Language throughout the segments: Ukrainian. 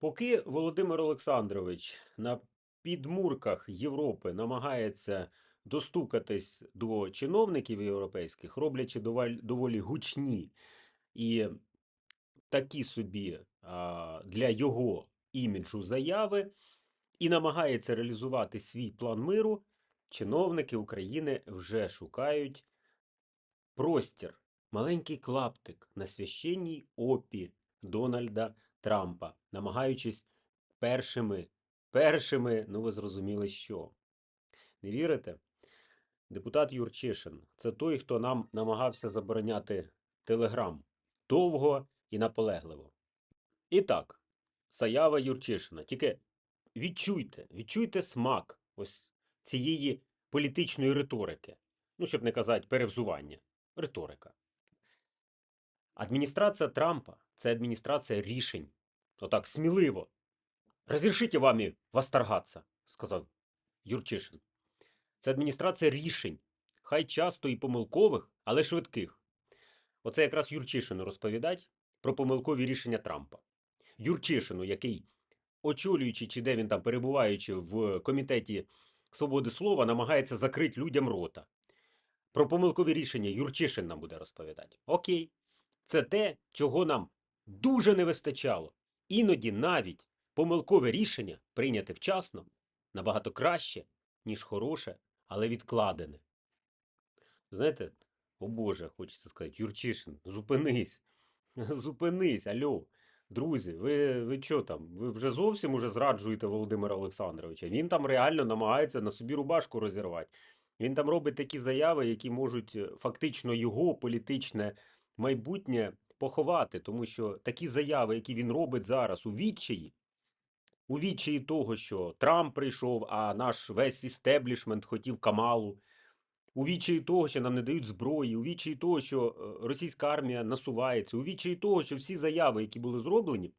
Поки Володимир Олександрович на підмурках Європи намагається достукатись до чиновників європейських, роблячи доволі, гучні і такі собі для його іміджу заяви, і намагається реалізувати свій план миру, чиновники України вже шукають простір, маленький клаптик на священній опі Дональда Трампа, намагаючись першими, першими, ну ви зрозуміли що. Не вірите? Депутат Юрчишин це той, хто нам намагався забороняти Телеграм довго і наполегливо. І так, заява Юрчишина. Тільки відчуйте, відчуйте смак ось цієї політичної риторики. Ну, щоб не казати перевзування. Риторика. Адміністрація Трампа це адміністрація рішень. Отак, сміливо. Разрешите вами восторгаться, сказав Юрчишин. Це адміністрація рішень, хай часто і помилкових, але швидких. Оце якраз Юрчишину розповідать про помилкові рішення Трампа. Юрчишину, який, очолюючи чи де він там перебуваючи в комітеті свободи слова, намагається закрити людям рота. Про помилкові рішення Юрчишин нам буде розповідати. Окей. Це те, чого нам дуже не вистачало. Іноді навіть помилкове рішення прийняте вчасно набагато краще, ніж хороше, але відкладене. Знаєте, о Боже, хочеться сказати, Юрчишин, зупинись. Зупинись, альо. Друзі, ви, ви що там? Ви вже зовсім уже зраджуєте Володимира Олександровича. Він там реально намагається на собі рубашку розірвати. Він там робить такі заяви, які можуть е, фактично його політичне майбутнє поховати, тому що такі заяви, які він робить зараз у відчаї, у відчаї того, що Трамп прийшов, а наш весь істеблішмент хотів Камалу, у відчаї того, що нам не дають зброї, у відчаї того, що е, російська армія насувається, у відчаї того, що всі заяви, які були зроблені,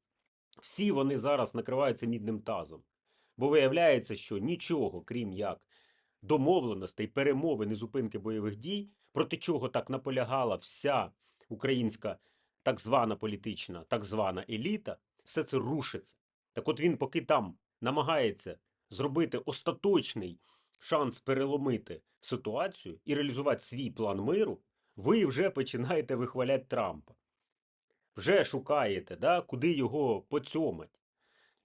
всі вони зараз накриваються мідним тазом. Бо виявляється, що нічого, крім як домовленостей, перемовин і зупинки бойових дій, проти чого так наполягала вся українська так звана політична, так звана еліта, все це рушиться. Так от він поки там намагається зробити остаточний шанс переломити ситуацію і реалізувати свій план миру, ви вже починаєте вихваляти Трампа. Вже шукаєте, да, куди його поцьомать.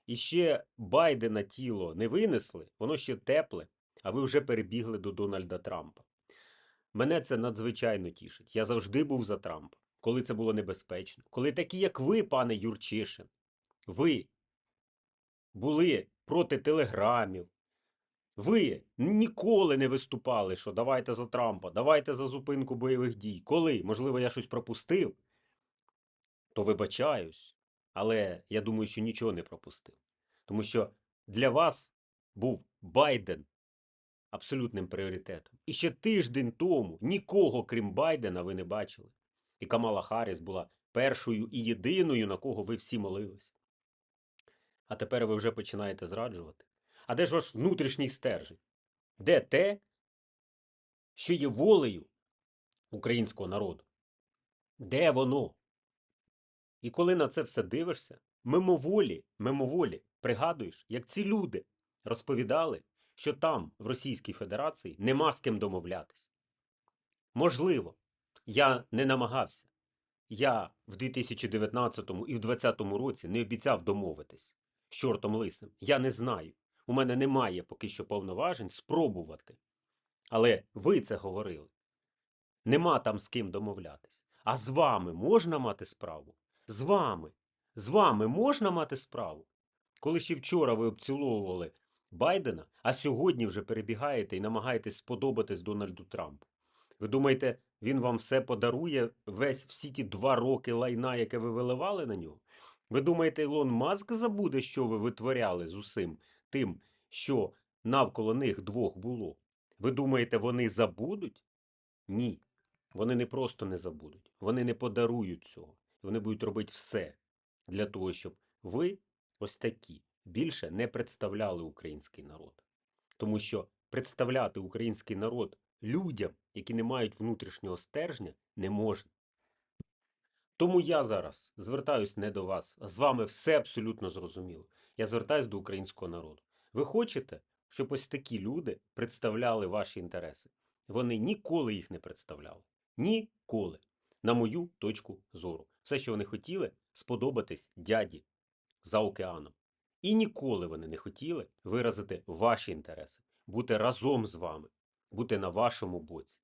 І ще Байдена тіло не винесли, воно ще тепле, а ви вже перебігли до Дональда Трампа. Мене це надзвичайно тішить. Я завжди був за Трампа, коли це було небезпечно. Коли такі, як ви, пане Юрчишин, ви були проти телеграмів, ви ніколи не виступали, що давайте за Трампа, давайте за зупинку бойових дій. Коли, можливо, я щось пропустив, то вибачаюсь. Але я думаю, що нічого не пропустив. Тому що для вас був Байден абсолютним пріоритетом. І ще тиждень тому нікого, крім Байдена, ви не бачили. І Камала Харріс була першою і єдиною, на кого ви всі молились. А тепер ви вже починаєте зраджувати. А де ж ваш внутрішній стержень? Де те, що є волею українського народу? Де воно? І коли на це все дивишся, мимоволі, мимоволі пригадуєш, як ці люди розповідали, що там, в Російській Федерації, нема з ким домовлятись. Можливо, я не намагався. Я в 2019 і в 2020 році не обіцяв домовитись з чортом лисим. Я не знаю. У мене немає поки що повноважень спробувати. Але ви це говорили. Нема там з ким домовлятись. А з вами можна мати справу? З вами. З вами можна мати справу? Коли ще вчора ви обціловували Байдена, а сьогодні вже перебігаєте і намагаєтесь сподобатись Дональду Трампу. Ви думаєте, він вам все подарує весь всі ті два роки лайна, яке ви виливали на нього? Ви думаєте, Ілон Маск забуде, що ви витворяли з усім тим, що навколо них двох було? Ви думаєте, вони забудуть? Ні. Вони не просто не забудуть, вони не подарують цього. Вони будуть робити все для того, щоб ви, ось такі, більше не представляли український народ. Тому що представляти український народ людям, які не мають внутрішнього стержня, не можна. Тому я зараз звертаюсь не до вас, з вами все абсолютно зрозуміло. Я звертаюсь до українського народу. Ви хочете, щоб ось такі люди представляли ваші інтереси? Вони ніколи їх не представляли. Ніколи. На мою точку зору. Все, що вони хотіли, сподобатись дяді за океаном. І ніколи вони не хотіли виразити ваші інтереси, бути разом з вами, бути на вашому боці.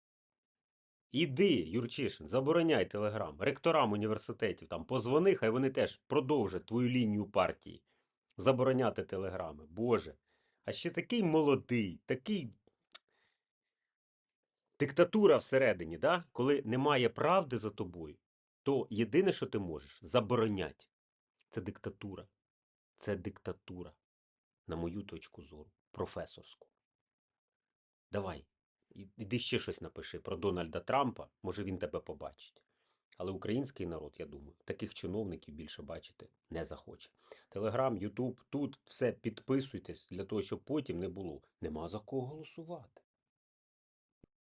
Іди, Юрчишин, забороняй телеграм, ректорам університетів там позвони, хай вони теж продовжать твою лінію партії. Забороняти телеграми. Боже. А ще такий молодий, такий. Диктатура всередині, да? коли немає правди за тобою, то єдине, що ти можеш, заборонять. Це диктатура. Це диктатура, на мою точку зору, професорську. Давай, іди ще щось напиши про Дональда Трампа, може він тебе побачить. Але український народ, я думаю, таких чиновників більше бачити не захоче. Телеграм, Ютуб, тут все підписуйтесь для того, щоб потім не було. Нема за кого голосувати.